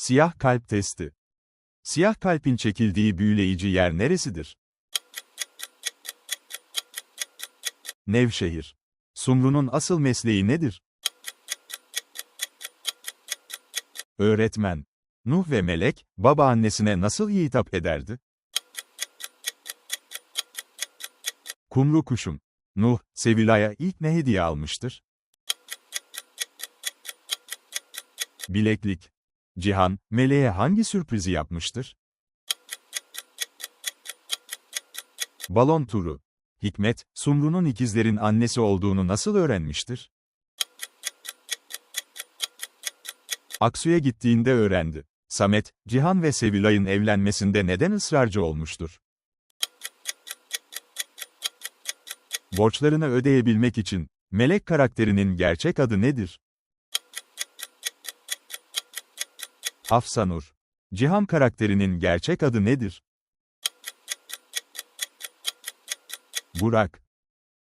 Siyah kalp testi. Siyah kalpin çekildiği büyüleyici yer neresidir? Nevşehir. Sumru'nun asıl mesleği nedir? Öğretmen. Nuh ve Melek, babaannesine nasıl hitap ederdi? Kumru kuşum. Nuh, Sevilay'a ilk ne hediye almıştır? Bileklik. Cihan, Meleğe hangi sürprizi yapmıştır? Balon turu. Hikmet, Sumru'nun ikizlerin annesi olduğunu nasıl öğrenmiştir? Aksu'ya gittiğinde öğrendi. Samet, Cihan ve Sevilay'ın evlenmesinde neden ısrarcı olmuştur? Borçlarını ödeyebilmek için, Melek karakterinin gerçek adı nedir? Hafsanur. Cihan karakterinin gerçek adı nedir? Burak.